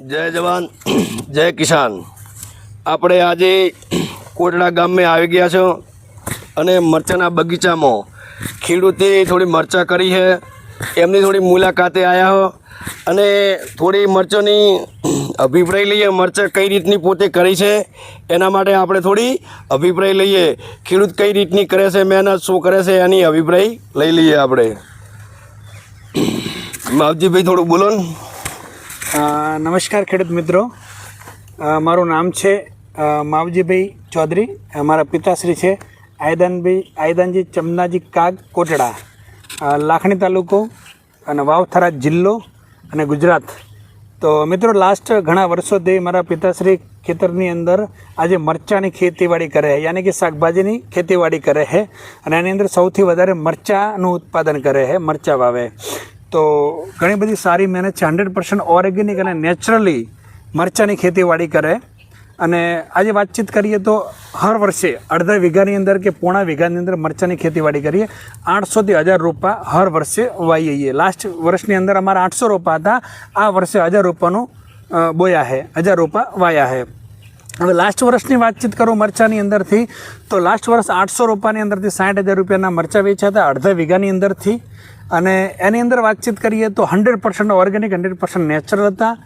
જય જવાન, જય કિસાન. આપણે આજે કોટડા ગામમાં આવી ગયા છો અને મરચાંના બગીચામાં ખેડૂતે થોડી મરચાં કરી છે. એમની થોડી મુલાકાતે આવ્યા હો અને થોડી મરચાંની અભિપ્રાય લઈએ, મરચાં કઈ રીતની પોતે કરી છે, એના માટે આપણે થોડી અભિપ્રાય લઈએ. ખેડૂત કઈ રીતની કરે છે, મહેનત શું કરે છે, એની અભિપ્રાય લઈ લઈએ આપણે. માવજીભાઈ, થોડું બોલો ને. નમસ્કાર ખેડૂત મિત્રો. મારું નામ છે માવજીભાઈ ચૌધરી. મારા પિતાશ્રી છે, આયદાનભાઈ, આયદાનજી ચમનાજી કાગ કોટડા. લાખણી તાલુકો અને વાવથરા જિલ્લો અને ગુજરાત. તો મિત્રો લાસ્ટ ઘણા વર્ષોથી મારા પિતાશ્રી ખેતરની અંદર આજે મરચાંની ખેતીવાડી કરે છે. યાની કે શાકભાજીની ખેતીવાડી કરે છે અને એની અંદર સૌથી વધારે મરચાંનું ઉત્પાદન કરે છે, મરચાં વાવે. તો ઘણી બધી સારી મહેનત છે. હંડ્રેડ પર્સન્ટ ઓર્ગેનિક અને નેચરલી મરચાંની ખેતીવાડી કરે. અને આજે વાતચીત કરીએ તો હર વર્ષે અડધા વીઘાની અંદર કે પોણા વીઘાની અંદર મરચાંની ખેતીવાડી કરીએ. આઠસોથી હજાર રોપા હર વર્ષે વાવીએ. લાસ્ટ વર્ષની અંદર અમારા આઠસો રોપા હતા. આ વર્ષે હજાર રોપાનું બોયા છે. હજાર રોપા વાયા છે. હવે લાસ્ટ વર્ષની વાતચીત કરું મરચાંની અંદરથી, તો લાસ્ટ વર્ષ આઠસો રૂપિયાની અંદરથી સાઠ હજાર રૂપિયાના મરચાં વેચ્યા હતા. અડધા વીઘાની અંદરથી અને એની અંદર વાતચીત કરીએ તો hundred percent organic hundred percent natural હતા.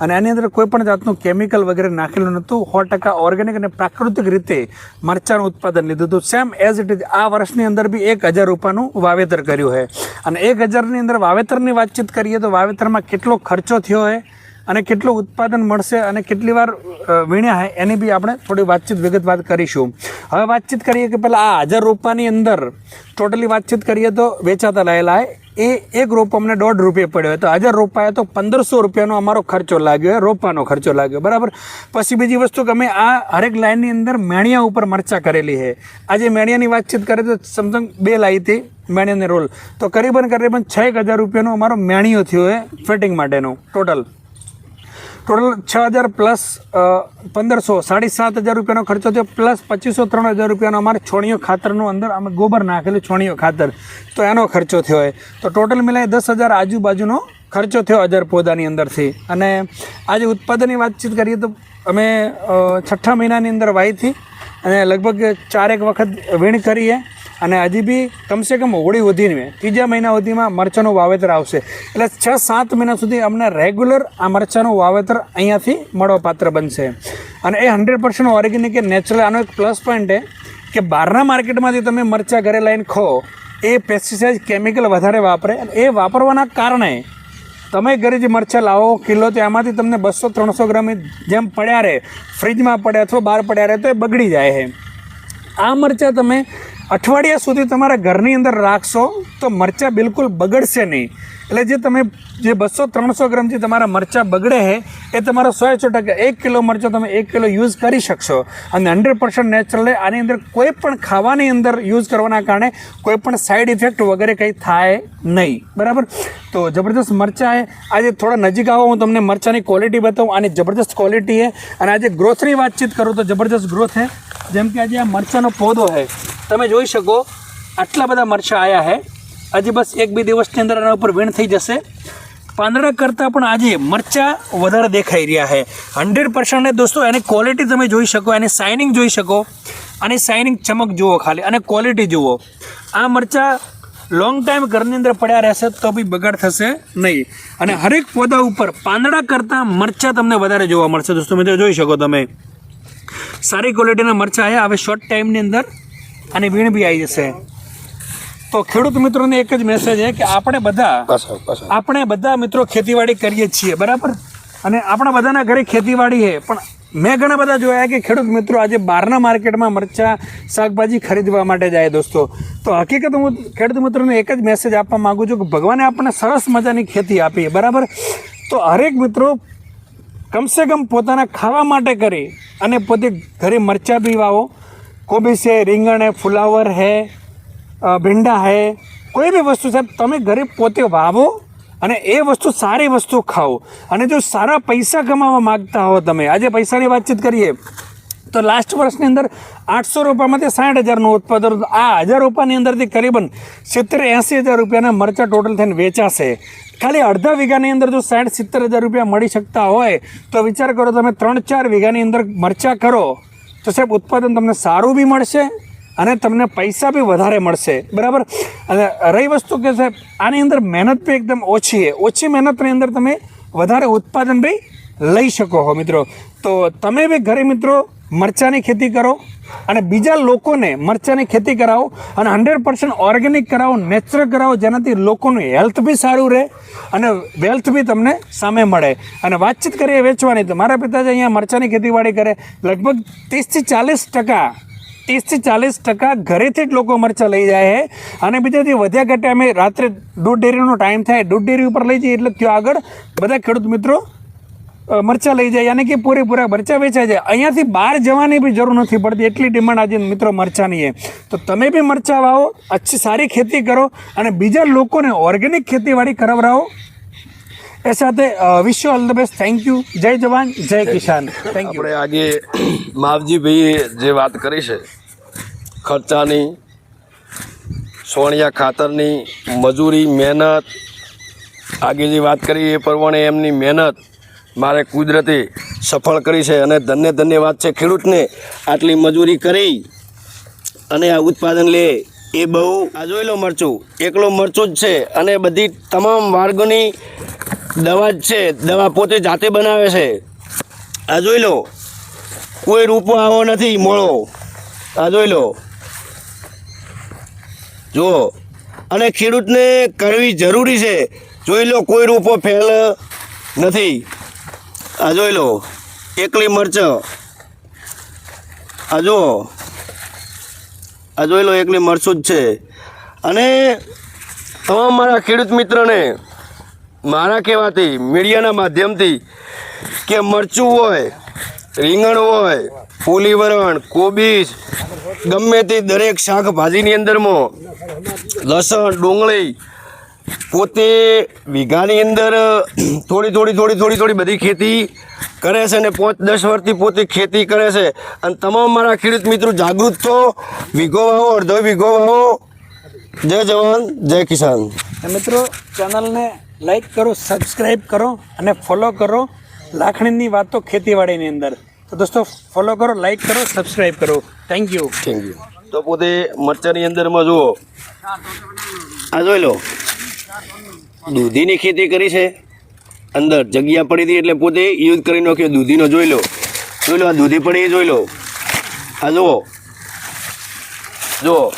અને એની અંદર કોઈ પણ જાતનું કેમિકલ વગેરે નાખેલું નહોતું. સો ટકા ઓર્ગેનિક અને પ્રાકૃતિક રીતે મરચાંનું ઉત્પાદન લીધું હતું. સેમ એઝ ઇટ ઇઝ આ વર્ષની અંદર બી એક હજાર રૂપિયાનું વાવેતર કર્યું છે. અને એક હજારની અંદર વાવેતરની વાતચીત કરીએ તો વાવેતરમાં કેટલો ખર્ચો થયો છે? અને કેટલું ઉત્પાદન મળશે અને કેટલી વાર વીણ્યા એની બી આપણે થોડી વાતચીત વિગતવાર કરીશું. હવે વાતચીત કરીએ કે પહેલાં આ હજાર રોપાની અંદર ટોટલી વાતચીત કરીએ તો વેચાતા લાયેલા એ એક રોપ અમને દોઢ રૂપિયા પડ્યો હતો હજાર રોપાએ તો પંદરસો રૂપિયાનો અમારો ખર્ચો લાગ્યો હોય રોપાનો ખર્ચો લાગ્યો બરાબર? પછી બીજી વસ્તુ કે અમે આ હરેક લાઈનની અંદર મેણિયા ઉપર મરચા કરેલી છે આજે મેણિયાની વાતચીત કરે તો સમસંગ બે લાવી હતી, મેણિયાની રોલ. તો કરીબન કરીબન છ એક હજાર રૂપિયાનો અમારો મેણિયો થયો છે ફિટિંગ માટેનો, ટોટલ. ટોટલ છ હજાર પ્લસ પંદરસો, સાડી સાત હજાર રૂપિયાનો ખર્ચો થયો પ્લસ પચીસો, ત્રણ હજાર રૂપિયાનો અમારે છોણીઓ ખાતરનું અંદર અમે ગોબર નાખેલું છોણીઓ ખાતર. તો એનો ખર્ચો થયો હોય તો ટોટલ મિલાય દસ હજાર આજુબાજુનો ખર્ચો થયો હજાર પોદાની અંદરથી. અને આજે ઉત્પાદનની વાતચીત કરીએ તો અમે છઠ્ઠા મહિનાની અંદર વાઈથી અને લગભગ ચારેક વખત વીણ કરીએ. અને હજી બી કમસે કમ હોળી સુધીને ત્રીજા મહિના સુધીમાં મરચાંનું વાવેતર આવશે. એટલે છ સાત મહિના સુધી અમને રેગ્યુલર આ મરચાંનું વાવેતર અહીંયાથી મળવાપાત્ર બનશે. અને એ હંડ્રેડ પર્સન્ટ ઓર્ગેનિક નેચરલ આનો એક પ્લસ પોઈન્ટ છે કે બહારના માર્કેટમાંથી તમે મરચાં ઘરે લઈને ખો, એ પેસ્ટિસાઇડ કેમિકલ વધારે વાપરે અને એ વાપરવાના કારણે તમે ઘરે જે મરચાં લાવો કિલો, તો એમાંથી તમને બસો ત્રણસો ગ્રામ જેમ પડ્યા રહે ફ્રીજમાં પડે અથવા બહાર પડ્યા રહે, તો એ બગડી જાય છે. આ મરચાં તમે અઠવાડિયા સુધી તમારા ઘરની અંદર રાખશો તો મરચાં બિલકુલ બગડશે નહીં. એટલે જે તમે જે બસો ત્રણસો ગ્રામ જે તમારા મરચાં બગડે છે, એ તમારા સો સો ટકા એક કિલો મરચાં તમે એક કિલો યુઝ કરી શકશો. અને હંડ્રેડ પર્સન્ટ નેચરલ આની અંદર કોઈ પણ ખાવાની અંદર યુઝ કરવાના કારણે કોઈ પણ સાઈડ ઇફેક્ટ વગેરે કંઈ થાય નહીં. બરાબર? તો જબરદસ્ત મરચાં છે. આજે થોડા નજીક આવો, હું તમને મરચાંની ક્વોલિટી બતાવું. આની જબરદસ્ત ક્વોલિટી છે. અને આજે ગ્રોથની વાતચીત કરું તો જબરદસ્ત ગ્રોથ છે. જેમ કે આજે આ મરચાંનો પોદો છે. તમે જોઈ શકો, આટલા બધા મરચાં આવ્યા છે હજી બસ એક બે દિવસની અંદર એના ઉપર વીણ થઈ જશે. પાંદડા કરતાં પણ આજે મરચાં વધારે દેખાઈ રહ્યા છે હંડ્રેડ પર્સન્ટ દોસ્તો, એની ક્વોલિટી તમે જોઈ શકો, એની શાઇનિંગ જોઈ શકો. અને શાઇનિંગ ચમક જુઓ ખાલી, અને ક્વોલિટી જુઓ. આ મરચાં લોંગ ટાઈમ ઘરની અંદર પડ્યા રહેશે, તો બી બગાડ થશે નહીં. અને હરેક પોદા ઉપર પાંદડા કરતાં મરચાં તમને વધારે જોવા મળશે. દોસ્તો મિત્રો, જોઈ શકો તમે. સારી ક્વોલિટીના મરચાં આવ્યા હવે શોર્ટ ટાઈમની અંદર અને વીણ બી આવી જશે. તો ખેડૂત મિત્રોને એક જ મેસેજ છે કે આપણે બધા આપણે બધા મિત્રો ખેતીવાડી કરીએ છીએ બરાબર? અને આપણા બધાના ઘરે ખેતીવાડી છે. પણ મેં ઘણા બધા જોયા કે ખેડૂત મિત્રો આજે બહારના માર્કેટમાં મરચાં શાકભાજી ખરીદવા માટે જાય દોસ્તો. તો હકીકત હું ખેડૂત મિત્રોને એક જ મેસેજ આપવા માગું છું કે ભગવાને આપણને સરસ મજાની ખેતી આપી બરાબર? તો હરેક મિત્રો કમસે કમ પોતાના ખાવા માટે કરી અને પોતે ઘરે મરચાં બી વાવો કોબી છે, રીંગણ હે, ફુલાવર હે ભીંડા હે, કોઈ બી વસ્તુ સાહેબ, તમે ગરીબ પોતે વાવો અને એ વસ્તુ સારી વસ્તુ ખાઓ. અને જો સારા પૈસા કમાવા માગતા હો તમે, આજે પૈસાની વાતચીત કરીએ, તો લાસ્ટ વર્ષની અંદર આઠસો રૂપિયામાંથી સાઠ હજારનું ઉત્પાદન આ હજાર રૂપિયાની અંદરથી કરીબન સિત્તેર એંસી હજાર રૂપિયાના મરચાં ટોટલ થઈને વેચાશે. ખાલી અડધા વીઘાની અંદર જો સાઠ સિત્તેર હજાર રૂપિયા મળી શકતા હોય, તો વિચાર કરો તમે, ત્રણ ચાર વીઘાની અંદર મરચાં કરો. તો સાહેબ, ઉત્પાદન તમને સારું બી મળશે અને તમને પૈસા બી વધારે મળશે. બરાબર? અને રહી વસ્તુ કે સાહેબ, આની અંદર મહેનત બી એકદમ ઓછી છે. ઓછી મહેનતની અંદર તમે વધારે ઉત્પાદન બી લઈ શકો હો મિત્રો. તો તમે બી ઘરે મિત્રો મરચાંની ખેતી કરો અને બીજા લોકોને મરચાંની ખેતી કરાવો અને હંડ્રેડ પર્સન્ટ ઓર્ગેનિક કરાવો નેચરલ કરાવો, જેનાથી લોકોનું હેલ્થ બી સારું રહે અને વેલ્થ બી તમને સામે મળે. અને વાતચીત કરીએ, વેચવાની તો મારા પિતાજી અહીંયા મરચાંની ખેતીવાડી કરે. લગભગ ત્રીસથી ચાલીસ ટકા ત્રીસથી ચાલીસ ટકા ઘરેથી જ લોકો મરચાં લઈ જાય છે. અને બીજાથી વધ્યા ઘટે અમે રાત્રે દૂધ ડેરીનો ટાઈમ થાય, દૂધ ડેરી ઉપર લઈ જઈએ એટલે ત્યાં આગળ બધા ખેડૂત મિત્રો મરચાં લઈ જાય, યાની કે પૂરેપૂરા મરચાં વેચાય જાય. અહીંયાથી બહાર જવાની બી જરૂર નથી પડતી. એટલી ડિમાન્ડ આજે મિત્રો મરચાંની છે. તો તમે બી મરચાં વાવો, અચ્છી સારી ખેતી કરો અને બીજા લોકોને ઓર્ગેનિક ખેતીવાડી કરાવરાવો. એ સાથે wish you all the best. Thank you જય જવાન, જય કિસાન. થેન્ક યુ આપણે આજે માવજીભાઈએ જે વાત કરી છે, ખર્ચાની, સોણિયા ખાતરની, મજૂરી, મહેનત, આગે જે વાત કરી એ પ્રમાણે એમની મહેનત મારે કુદરતે સફળ કરી છે અને ધન્ય ધન્ય વાત છે ખેડૂતને આટલી મજૂરી કરી અને આ ઉત્પાદન લે, એ બહુ આ જોઈ લો મરચું, એકલો મરચું જ છે અને બધી તમામ વાર્ગોની દવા જ છે, દવા પોતે જાતે બનાવે છે. આ જોઈ લો, કોઈ રૂપો આવો નથી, મોળો. આ જોઈ લો. જુઓ, અને ખેડૂતને કરવી જરૂરી છે. જોઈ લો, કોઈ રૂપો ફેલ નથી. આ જોઈ લો, એકલી મરચ. આ જુઓ. આ જોઈ લો, એકલી મરચું જ છે. અને તમામ મારા ખેડૂત મિત્રને મારા કહેવાથી, મીડિયાના માધ્યમથી કે મરચું હોય, રીંગણ હોય ફૂલીવરણ કોબીજ, ગમે તે દરેક શાકભાજીની અંદરમાં લસણ, ડુંગળી પોતે વીઘાની અંદર થોડી થોડી થોડી થોડી થોડી બધી ખેતી કરે છે અને પાંચ દસ વર્ષથી પોતે ખેતી કરે છે. અને તમામ મારા ખેડૂત મિત્રો જાગૃત થો વીઘો વાવો અડધો વીઘો વાવો. જય જવાન જય કિસાન. મિત્રો ચેનલને લાઈક કરો સબસ્ક્રાઈબ કરો અને ફોલો કરો લાખણીની વાતો ખેતીવાડીની અંદર. તો દોસ્તો ફોલો કરો લાઈક કરો સબસ્ક્રાઈબ કરો. થેન્ક યુ થેન્ક યુ તો પોતે મરચાની અંદરમાં જુઓ. આ જોઈ લો. દૂધીની ખેતી કરી છે. અંદર જગ્યા પડી હતી એટલે પોતે યુઝ કરી નાખ્યો. દૂધીનો જોઈ લો. જોઈ લો, આ દૂધી પડી જોઈ લો. આ જુઓ. જુઓ.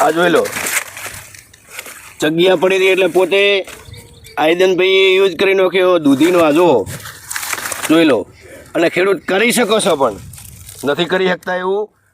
આ જોઈ લો. જગ્યા પડી હતી એટલે પોતે આયદનભાઈએ યુઝ કરી નાખ્યો. દૂધીનો આ જુઓ. જોઈ લો. અને ખેડૂત કરી શકો છો પણ. નથી કરી શકતા એવું.